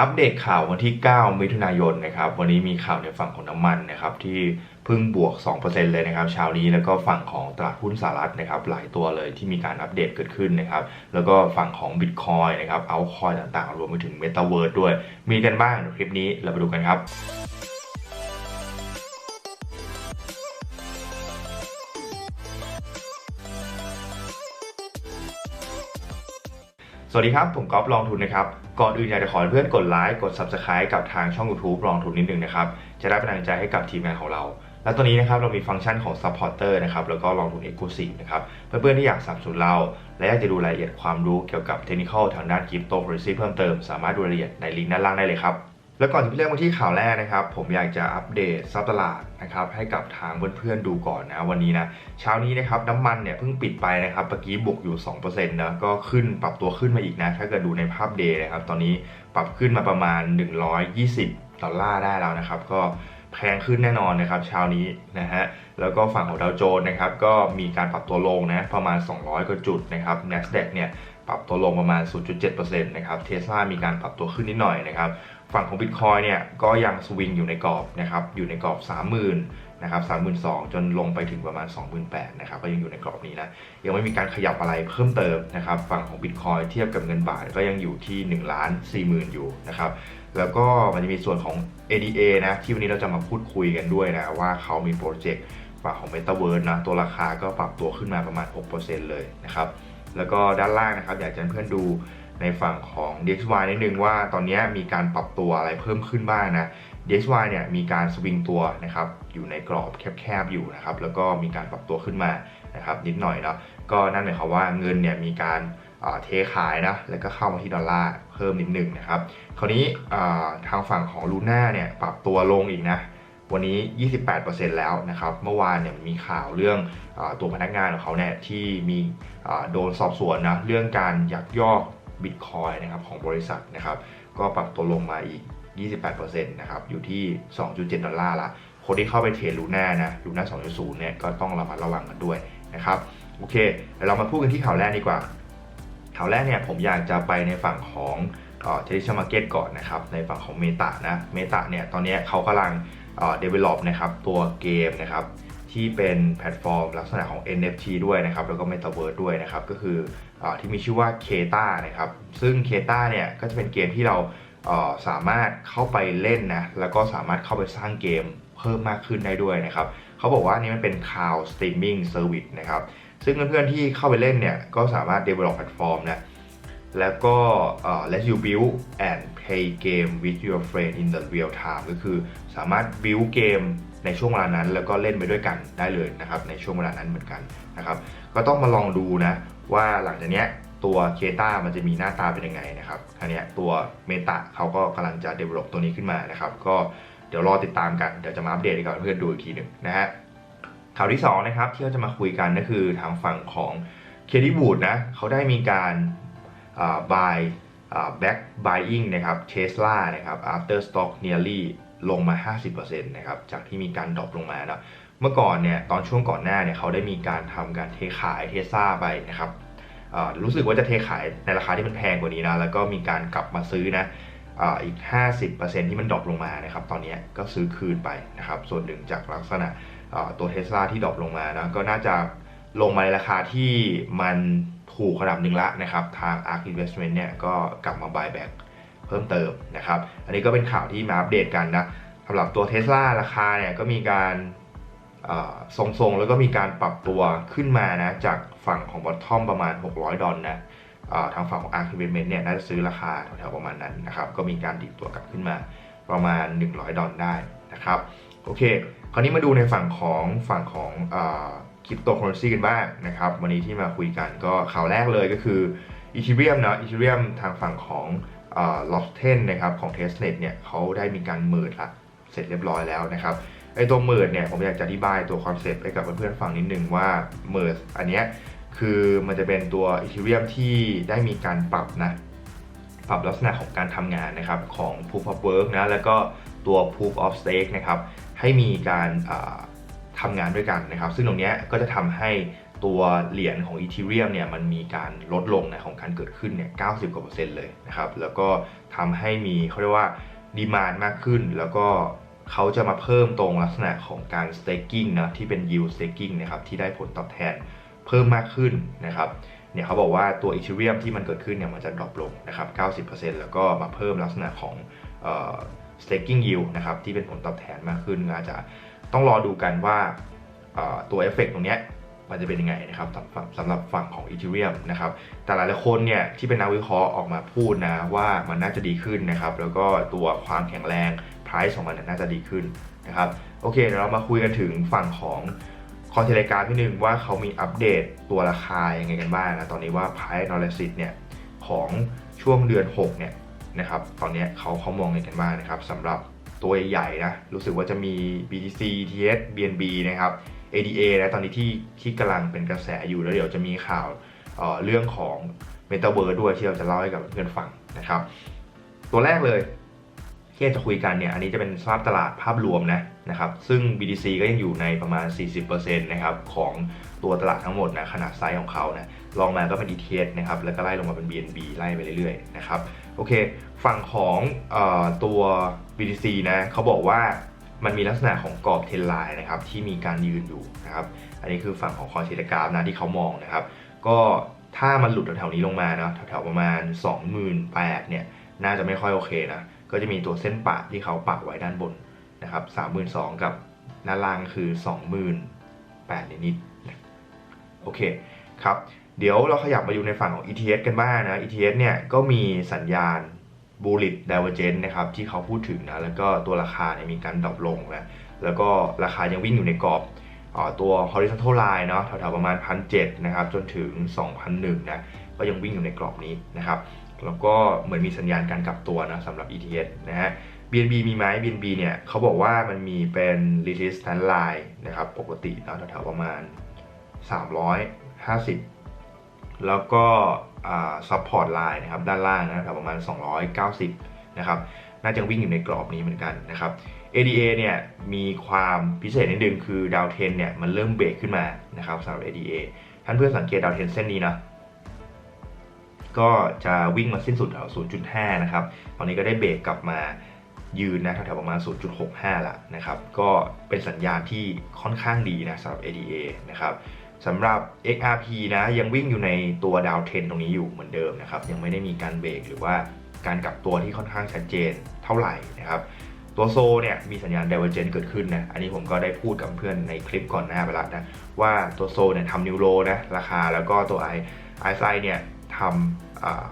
อัปเดตข่าววันที่ 9 มิถุนายนนะครับ วันนี้มีข่าวในฝั่งของน้ำมันนะครับที่เพิ่งบวก 2%เลยนะครับเช้านี้แล้วก็ฝั่งของตลาดหุ้นสหรัฐนะครับหลายตัวเลยที่มีการอัปเดตเกิดขึ้นนะครับแล้วก็ฝั่งของ Bitcoin นะครับเอาคอยต่างๆ รวมไปถึง m e t a เวิร์ด้วย มีกันบ้างในคลิปนี้เราไปดูกันครับ สวัสดีครับ ผมก๊อฟลองทุนนะครับ ก่อนอื่นอยากจะขอให้เพื่อนกดไลค์กด Subscribe กับทางช่อง YouTube ลองทุนนิดนึงนะครับ จะได้เป็นกำลังใจให้กับทีมงานของเรา และตอนนี้นะครับเรามีฟังก์ชันของ Supporter นะครับแล้วก็ลองทุน Exclusive นะครับเพื่อนๆที่อยากสับสนุนเรา และอยากจะดูรายละเอียดความรู้เกี่ยวกับเทคนิคทางด้านคริปโตเคอเรนซีเพิ่มเติม สามารถดูรายละเอียดในลิงก์ด้านล่างได้เลยครับ แล้วก่อนจะไปเริ่มกันที่ข่าวแรกนะครับ ผมอยากจะอัปเดตซับตลาดนะครับให้กับทางเพื่อนๆดูก่อนนะวันนี้นะเช้านี้นะครับน้ำมันเนี่ยเพิ่งปิดไปนะครับเมื่อกี้บวกอยู่2%นะก็ขึ้นปรับตัวขึ้นมาอีกนะ ถ้าเกิดดูในภาพเดย์นะครับ ตอนนี้ปรับขึ้นมาประมาณ 120ดอลลาร์ได้แล้วนะครับ ก็แพงขึ้นแน่นอนนะครับเช้านี้นะฮะแล้วก็ฝั่งของดาวโจนส์นะครับก็มีการปรับตัวลงนะประมาณ 200กว่าจุดนะครับ NASDAQ เนี่ยปรับตัวลงประมาณ 0.7%นะครับเทสลามีการปรับตัวขึ้นนิดหน่อยนะครับ ฝั่งของ Bitcoin เนี่ยก็ยังสวิงอยู่ในกรอบนะครับอยู่ในกรอบ 30,000นะครับ32,000จนลงไปถึงประมาณ 28,000นะครับก็ยังอยู่ในกรอบนี้นะยังไม่มีการขยับอะไรเพิ่มเติมนะครับฝั่งของ Bitcoin เทียบกับเงินบาทก็ยังอยู่ที่ 1 ล้าน40,000 อยู่นะครับแล้วก็มันจะมีส่วนของ ADA นะที่วันนี้เราจะมาพูดคุยกันด้วยนะว่าเขามีโปรเจกต์ฝั่งของ Metaverse นะตัวราคาก็ปรับตัวขึ้นมาประมาณ 6%เลยนะครับแล้วก็ด้านล่างนะครับอยากจะเพื่อนดู ในฝั่งของ DXY นิดนึงว่าตอนนี้มีการปรับตัวอะไรเพิ่มขึ้นบ้างนะ DXY เนี่ยมีการสวิงตัวนะครับอยู่ในกรอบแคบๆอยู่นะครับแล้วก็มีการปรับตัวขึ้นมานะครับนิดหน่อยเนาะก็นั่นหมายความว่าเงินเนี่ยมีการเทขายนะแล้วก็เข้ามาที่ดอลลาร์เพิ่มนิดหนึ่งนะครับคราวนี้ทางฝั่งของลูน่าเนี่ยปรับตัวลงอีกนะวันนี้ 28%แล้วนะครับ เมื่อวานเนี่ยมีข่าวเรื่องอตัวพนักงานของเขาเนี่ยที่มีโดนสอบสวนนะเรื่องการยักยอก บิตคอยนะครับของบริษัทนะครับก็ปรับตัวลงมาอีก 28%นะครับอยู่ที่ 2.7 ดอลลาร์ละ คนที่เข้าไปเทรดลูน่านะลูน่า2.0 เนี่ยก็ต้องระมัดระวังกันด้วยนะครับโอเคเดี๋ยวเรามาพูดกันที่ข่าวแรกดีกว่า ข่าวแรกเนี่ยผมอยากจะไปในฝั่งของเทเลชัมมาร์เก็ตก่อนนะครับในฝั่งของเมตานะเมตาเนี่ยตอนนี้เขากำลังเอ่อ develop นะครับตัวเกมนะครับ ที่เป็นแพลตฟอร์มลักษณะของ NFT ด้วยนะครับ แล้วก็ Metaverse ด้วยนะครับ ก็คืออที่มีชื่อว่า Keta นะครับ ซึ่ง Keta เนี่ยก็จะเป็นเกมที่เราสามารถเข้าไปเล่นนะ แล้วก็สามารถเข้าไปสร้างเกมเพิ่มมากขึ้นได้ด้วยนะครับ เขาบอกว่านี่มันเป็น Cloud Streaming Service นะครับ ซึ่งเพื่อนๆที่เข้าไปเล่นเนี่ย ก็สามารถ develop แพลตฟอร์มนะ แล้วก็ let you build and play game with your friend in the real time ก็คือสามารถ build เกม ในช่วงเวลานั้น แล้วก็เล่นไปด้วยกันได้เลยนะครับในช่วงเวลานั้นเหมือนกันนะครับก็ต้องมาลองดูนะว่าหลังจากนี้ตัวเคตามันจะมีหน้าตาเป็นยังไงนะครับอันนี้ตัวเมตาเขาก็กำลังจะ develop ตัวนี้ขึ้นมานะครับก็เดี๋ยวรอติดตามกันเดี๋ยวจะมาอัปเดตให้กับเพื่อนดูอีกทีหนึ่งนะฮะข่าวที่2นะครับที่เราจะมาคุยกันก็คือทางฝั่งของเคดีบูดนะเขาได้มีการ buy back buying นะครับ Tesla นะครับ after stock nearly ลงมา 50%นะครับจากที่มีการดรอปลงมานะเมื่อก่อนเนี่ยตอนช่วงก่อนหน้าเนี่ยเขาได้มีการทำการเทขายเทสลาไปนะครับรู้สึกว่าจะเทขายในราคาที่มันแพงกว่านี้นะแล้วก็มีการกลับมาซื้อนะอีก 50%ที่มันดรอปลงมานะครับตอนนี้ก็ซื้อคืนไปนะครับส่วนหนึ่งจากลักษณะตัวเทสลาที่ดรอปลงมานะก็น่าจะลงมาในราคาที่มันถูกระดับหนึ่งละนะครับทาง ARK Investment เนี่ยก็กลับมา buy back พิ่มเติมนะครับ อันนี้ก็เป็นข่าวที่มาอัปเดตกันนะสำหรับตัวเท s l a ราคาเนี่ยก็มีการทรงๆ แล้วก็มีการปรับตัวขึ้นมานะจากฝั่งของบอททอมประมาณ 600 ดอลนะทางฝั่งของ ARK Investment เนี่ยน่าจะซื้อราคาแถวๆประมาณนั้นนะครับ ก็มีการดิดตัวกลับขึ้นมาประมาณ 100 ดอลได้นะครับ โอเค คราวนี้มาดูในฝั่งของฝั่งของคริปโตเคอเรนซีกันบ้างนะครับ วันนี้ที่มาคุยกันก็ข่าวแรกเลยก็คืออีเทเรียมนะอีเทเรียมทางฝั่งของ ล็อกเทนนะครับของ Testnet เนี่ยเขาได้มีการเมิร์ดละเสร็จเรียบร้อยแล้วนะครับไอตัวเมิร์ดเนี่ยผมอยากจะอธิบายตัวคอนเซปต์ให้กับเพื่อนๆฟังนิดนึงว่าเมิร์ดอันเนี้ยคือมันจะเป็นตัวอีเทเรียมที่ได้มีการปรับนะปรับลักษณะของการทำงานนะครับของ proof of work นะแล้วก็ตัว proof of stake นะครับให้มีการทำงานด้วยกันนะครับ ซึ่งตรงนี้ก็จะทำให้ ตัวเหรียญของอีเทเรียมเนี่ยมันมีการลดลงนะของการเกิดขึ้นเนี่ย 90 กว่าเปอร์เซ็นต์เลยนะครับ แล้วก็ทำให้มีเขาเรียกว่าดีมานมากขึ้น แล้วก็เขาจะมาเพิ่มตรงลักษณะของการ staking นะที่เป็น yield staking นะครับที่ได้ผลตอบแทนเพิ่มมากขึ้นนะครับเนี่ยเขาบอกว่าตัวอีเทเรียมที่มันเกิดขึ้นเนี่ยมันจะดรอปลงนะครับ 90%แล้วก็มาเพิ่มลักษณะของเอ่อ staking yield นะครับที่เป็นผลตอบแทนมากขึ้นอาจจะต้องรอดูกันว่าตัวเอฟเฟกตรงเนี้ย มันจะเป็นยังไงนะครับสำหรับสำหรับฝั่งของ Ethereum นะครับแต่หลายๆคนเนี่ยที่เป็นนักวิเคราะห์ออกมาพูดนะว่ามันน่าจะดีขึ้นนะครับแล้วก็ตัวความแข็งแรง price ของมันเนี่ยน่าจะดีขึ้นนะครับโอเคเดี๋ยวเรามาคุยกันถึงฝั่งของคอนเทเลกราฟที่หนึ่งว่าเขามีอัปเดตตัวราคายังไงกันบ้างนะตอนนี้ว่า price analysis เนี่ยของช่วงเดือน 6 เนี่ยนะครับตอนนี้เขาเขามองยังไงกันบ้างนะครับสำหรับตัวใหญ่ๆนะรู้สึกว่าจะมี BTC ETH BNB นะครับ ADA นะตอนนี้ที่ที่กำลังเป็นกระแสอยู่แล้วเดี๋ยวจะมีข่าวเเรื่องของ Metaverse ด้วยที่เราจะเล่าให้กับเพื่อนฟังนะครับ ตัวแรกเลยที่จะคุยกันเนี่ยอันนี้จะเป็นสภาพตลาดภาพรวมนะนะครับ ซึ่ง BTC ก็ยังอยู่ในประมาณ 40%นะครับของตัวตลาดทั้งหมดนะขนาดไซส์ของเขานะลองมาก็เป็น ETH นะครับแล้วก็ไล่ลงมาเป็น BNB ไล่ไปเรื่อยๆนะครับโอเค ฝั่งของอตัว BTC นะเขาบอกว่า มันมีลักษณะของกรอบเทรนไลน์นะครับที่มีการยืนอยู่นะครับ อันนี้คือฝั่งของคอนเทนกราฟนะที่เขามองนะครับ ก็ถ้ามันหลุดแถวๆนี้ลงมาเนาะแถวๆประมาณ 28,000เนี่ยน่าจะไม่ค่อยโอเคนะก็จะมีตัวเส้นปะที่เขาปักไว้ด้านบนนะครับ32,000 กับด้านล่างคือ 28,000นิดๆโอเคครับ เดี๋ยวเราขยับมาดูในฝั่งของ ETH กันบ้างนะ ETH เนี่ยก็มีสัญญาณ bullish divergence นะครับที่เขาพูดถึงนะแล้วก็ตัวราคาเนี่ยมีการดรอปลงนะแล้วก็ราคายังวิ่งอยู่ในกรอบตัว horizontal line เนาะแถวๆประมาณ1,700นะครับจนถึง 2,001นะก็ยังวิ่งอยู่ในกรอบนี้นะครับแล้วก็เหมือนมีสัญญาณการกลับตัวนะสำหรับ ETH นะฮะ BNB มีไหม BNB เนี่ยเขาบอกว่ามันมีเป็น resistance line นะครับปกตินะแถวๆประมาณ 350 แล้วก็ อ่า support line นะครับด้านล่างนะแถวประมาณ 290 นะครับน่าจะวิ่งอยู่ในกรอบนี้เหมือนกันนะครับ ADA เนี่ยมีความพิเศษนิดนึงคือดาวเทนเนี่ยมันเริ่มเบรกขึ้นมานะครับสำหรับ ADA ท่านเพื่อนสังเกตดาวเทนเส้นนี้นะก็จะวิ่งมาสิ้นสุดแถว0.5 นะครับ ตอนนี้ก็ได้เบรกกลับมายืนนะแถวๆประมาณ 0.65 ละนะครับ ก็เป็นสัญญาณที่ค่อนข้างดีนะสำหรับ ADA นะครับ สำหรับ XRP นะยังวิ่งอยู่ในตัวดาวเทนตรงนี้อยู่เหมือนเดิมนะครับยังไม่ได้มีการเบรกหรือว่าการกลับตัวที่ค่อนข้างชัดเจนเท่าไหร่นะครับตัวโซเนี่ยมีสัญญาณ divergence เกิดขึ้นนะอันนี้ผมก็ได้พูดกับเพื่อนในคลิปก่อนหน้าไปแล้วนะว่าตัวโซเนี่ยทำนิวโรนะราคาแล้วก็ตัว i i เนี่ยทำอ่า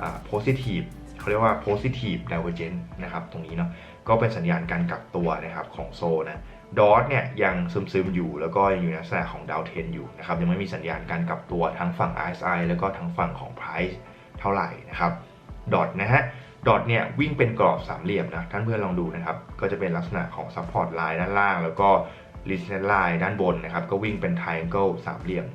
อ่า positive เขาเรียกว่า positive divergence นะครับตรงนี้เนาะก็เป็นสัญญาณการกลับตัวนะครับของโซนะ ดอทเนี่ยยังซึมๆอยู่แล้วก็ยังอยู่ในลักษณะของดาวเทนอยู่นะครับยังไม่มีสัญญาณการกลับตัวทั้งฝั่ง RSI แล้วก็ทั้งฝั่งของ price เท่าไหร่นะครับดอทนะฮะดอทเนี่ยวิ่งเป็นกรอบสามเหลี่ยมนะท่านเพื่อนลองดูนะครับก็จะเป็นลักษณะของ support line ด้านล่าง แล้วก็ resistance line ด้านบนนะครับก็วิ่งเป็น triangle สามเหลี่ยม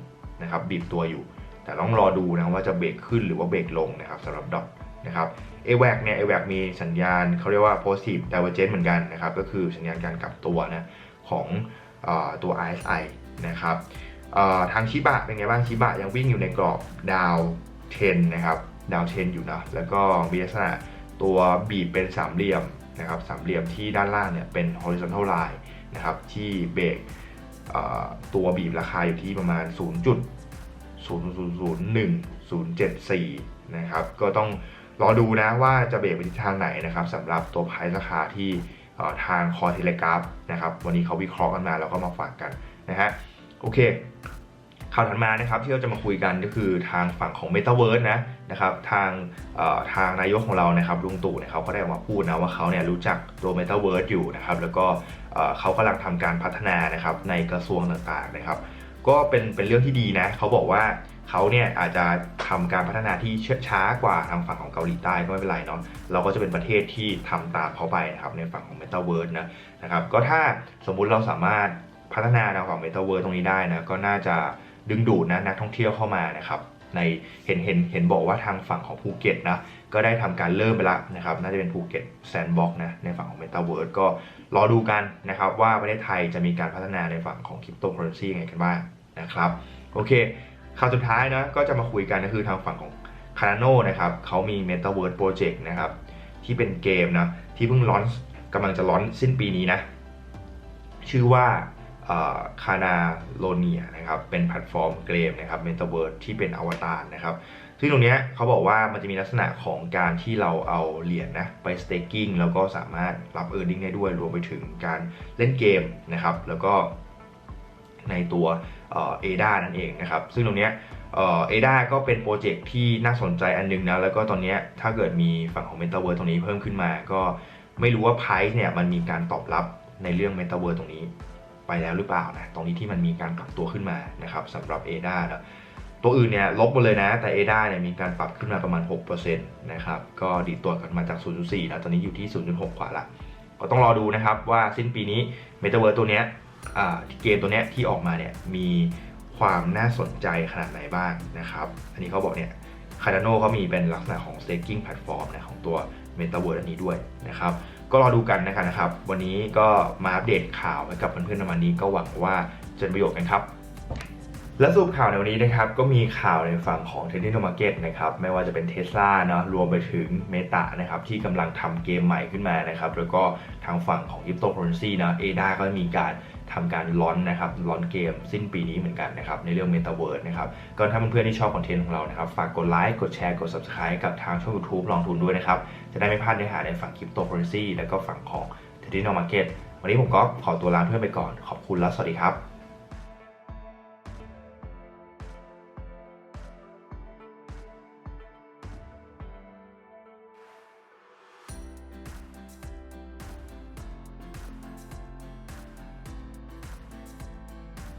นะครับบีบตัวอยู่ แต่ต้องรอดูนะว่าจะเบรกขึ้นหรือว่าเบรกลงนะครับสำหรับดอทนะครับ AWAC เนี่ย AWAC มีสัญญาณเขาเรียกว่า positive divergence เหมือนกันนะครับ ก็คือสัญญาณการกลับตัวนะของออตัว RSI นะครับทางชิบะเป็นไงบ้างชิบะยังวิ่งอยู่ในกรอบดาว10นนะครับดาว10อยู่นะแล้วก็มีลักษณะตัวบีบเป็นสามเหลี่ยมนะครับสามเหลี่ยมที่ด้านล่างเนี่ยเป็น horizontal line นะครับที่เบรกตัวบีบราคาอยู่ที่ประมาณ 0.0001074 นะครับ ก็ต้อง รอดูนะว่าจะเบรกไปทิศทางไหนนะครับสำหรับตัวไพราคาที่ทางคอเทเลกราฟนะครับวันนี้เขาวิเคราะห์กันมาแล้วก็มาฝากกันนะฮะโอเคข่าวถัดมานะครับที่เราจะมาคุยกันก็คือทางฝั่งของ Metaverse นะนะครับทางทางนายกของเรานะครับลุงตู่เนี่ยเขาก็ได้ออกมาพูดนะว่าเขาเนี่ยรู้จักตัว Metaverse อยู่นะครับแล้วก็เอ่อเขากำลังทำการพัฒนานะครับในกระทรวงต่างๆนะครับก็เป็นเป็นเรื่องที่ดีนะเขาบอกว่า เขาเนี่ยอาจจะทำการพัฒนาที่ช้ากว่าทางฝั่งของเกาหลีใต้ก็ไม่เป็นไรเนาะเราก็จะเป็นประเทศที่ทำตามเขาไปนะครับในฝั่งของ Metaverse นะนะครับก็ถ้าสมมุติเราสามารถพัฒนาทางฝั่ง Metaverse ตรงนี้ได้นะก็น่าจะดึงดูดนะนักท่องเที่ยวเข้ามานะครับในเห็นเห็นเห็นบอกว่าทางฝั่งของภูเก็ตนะก็ได้ทำการเริ่มไปแล้วนะครับน่าจะเป็นภูเก็ตแซนด์บ็อกนะในฝั่งของ Metaverse ก็รอดูกันนะครับว่าประเทศไทยจะมีการพัฒนาในฝั่งของคริปโตเคอเรนซียังไงกันบ้างนะครับโอเค ข่าวสุดท้ายนะก็จะมาคุยกันก็คือทางฝั่งของ Cardano นะครับเขามี Metaverse Project นะครับที่เป็นเกมนะที่เพิ่งร้อนกำลังจะร้อนสิ้นปีนี้นะชื่อว่าคานาโลเนียนะครับเป็นแพลตฟอร์มเกมนะครับ Metaverse ที่เป็นอวตารนะครับซึ่งตรงนี้เขาบอกว่ามันจะมีลักษณะของการที่เราเอาเหรียญนะไป staking แล้วก็สามารถรับ earning ได้ด้วยรวมไปถึงการเล่นเกมนะครับแล้วก็ในตัว เอดานั่นเองนะครับ ซึ่งตรงเนี้ยเอดาก็เป็นโปรเจกต์ที่น่าสนใจอันนึงนะ แล้วก็ตอนนี้ถ้าเกิดมีฝั่งของ Metaverse ตรงนี้เพิ่มขึ้นมา ก็ไม่รู้ว่า Price เนี่ยมันมีการตอบรับในเรื่อง Metaverse ตรงนี้ไปแล้วหรือเปล่านะ ตรงนี้ที่มันมีการปรับตัวขึ้นมานะครับสำหรับ ADA นะตัวอื่นเนี่ยลบหมดเลยนะ แต่ ADA เนี่ยมีการปรับขึ้นมาประมาณ6%นะครับ ก็ดีดตัวกันมาจาก 0.4นะตอนนี้อยู่ที่ 0.6 กว่าละ ก็ต้องรอดูนะครับว่าสิ้นปีนี้ Metaverse ตัวเนี้ย เกมตัวเนี้ยที่ออกมาเนี่ยมีความน่าสนใจขนาดไหนบ้างนะครับ อันนี้เขาบอกเนี่ย Cardano เขามีเป็นลักษณะของ staking platform นะของตัว Metaverse อันนี้ด้วยนะครับ ก็รอดูกันนะครับ วันนี้ก็มาอัปเดตข่าวให้กับเพื่อนๆในวันนี้ก็หวังว่าจะประโยชน์กันครับ และสรุปข่าวในวันนี้นะครับ ก็มีข่าวในฝั่งของ t e n d i n g Market นะครับ ไม่ว่าจะเป็น Tesla เนาะรวมไปถึง Meta นะครับ ที่กำลังทำเกมใหม่ขึ้นมานะครับ แล้วก็ทางฝั่งของ Cryptocurrency นะ ADA ก็มีการ ทำการล้อนนะครับล้อนเกมสิ้นปีนี้เหมือนกันนะครับในเรื่อง Metaverse นะครับก็ถ้าเพื่อนๆที่ชอบคอนเทนต์ของเรานะครับฝากกดไลค์กดแชร์กด Subscribe กับทางช่อง YouTube ลองทุนด้วยนะครับ จะได้ไม่พลาดเนื้อหาในฝั่งคริปโตเคอเรนซีแล้วก็ฝั่งของ t e n d i n g Market วันนี้ผมก็ขอตัวลาเพื่อนไปก่อนขอบคุณและสวัสดีครับ